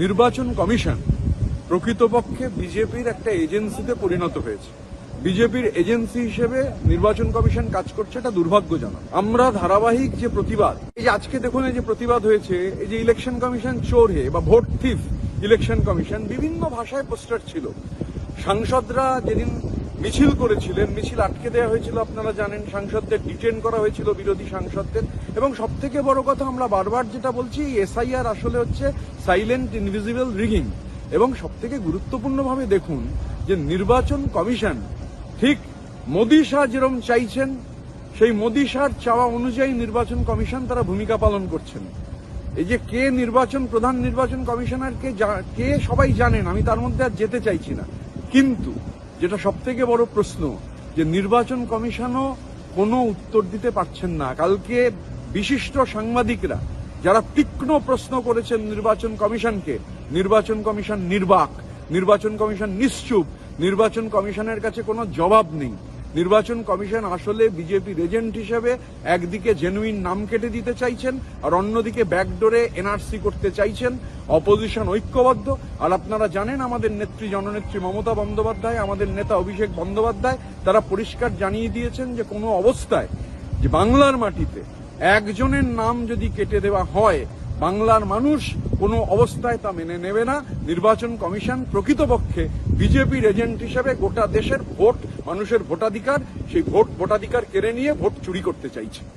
নির্বাচন কমিশন প্রকৃতপক্ষে বিজেপির একটা এজেন্সিতে পরিণত হয়েছে। বিজেপির এজেন্সি হিসেবে নির্বাচন কমিশন কাজ করছে এটা দুর্ভাগ্যজনক। আমরা ধারাবাহিক যে প্রতিবাদ, এই যে আজকে দেখুন এই যে প্রতিবাদ হয়েছে, এই যে ইলেকশন কমিশন চোর হে বা ভোট থিফ ইলেকশন কমিশন বিভিন্ন ভাষায় পোস্টার ছিল। সাংসদরা যেদিন মিছিল করেছিলেন, মিছিল আটকে দেওয়া হয়েছিল, আপনারা জানেন, সাংসদদের ডিটেন করা হয়েছিল, বিরোধী সাংসদদের। এবং সব থেকে বড় কথা আমরা বারবার যেটা বলছি এসআইআর আসলে হচ্ছে সাইলেন্ট ইনভিজিবল রিগিং এবং সব থেকে গুরুত্বপূর্ণভাবে দেখুন যে নির্বাচন কমিশন, ঠিক মোদী শাহ যেরকম চাইছেন, সেই মোদী শাহর চাওয়া অনুযায়ী নির্বাচন কমিশন তারা ভূমিকা পালন করছেন। এই যে কে নির্বাচন, প্রধান নির্বাচন কমিশনার কে কে সবাই জানেন, আমি তার মধ্যে আর যেতে চাইছি না। কিন্তু যেটা সব থেকে বড় প্রশ্ন, যে নির্বাচন কমিশনও কোনো উত্তর দিতে পারছেন না। কালকে বিশিষ্ট সাংবাদিকরা যারা তীক্ষ্ণ প্রশ্ন করেছেন নির্বাচন কমিশনকে, নির্বাচন কমিশন নির্বাক, নির্বাচন কমিশন নিশ্চুপ, নির্বাচন কমিশনের কাছে কোনো জবাব নেই। নির্বাচন কমিশন আসলে বিজেপির এজেন্ট হিসেবে একদিকে জেনুইন নাম কেটে দিতে চাইছেন, আর অন্যদিকে ব্যাকডোরে এনআরসি করতে চাইছেন। অপোজিশন ঐক্যবদ্ধ। আর আপনারা জানেন, আমাদের নেত্রী, জননেত্রী মমতা বন্দ্যোপাধ্যায়, আমাদের নেতা অভিষেক বন্দ্যোপাধ্যায়, তারা পরিষ্কার জানিয়ে দিয়েছেন যে কোনো অবস্থায় যে বাংলার মাটিতে একজনের নাম যদি কেটে দেওয়া হয় বাংলার মানুষ কোনো অবস্থায় তা মেনে নেবে না। নির্বাচন কমিশন প্রকৃতপক্ষে বিজেপির এজেন্ট হিসেবে গোটা দেশের ভোট, মানুষের ভোটাধিকার, সেই ভোট ভোটাধিকার কেড়ে নিয়ে ভোট চুরি করতে চাইছে।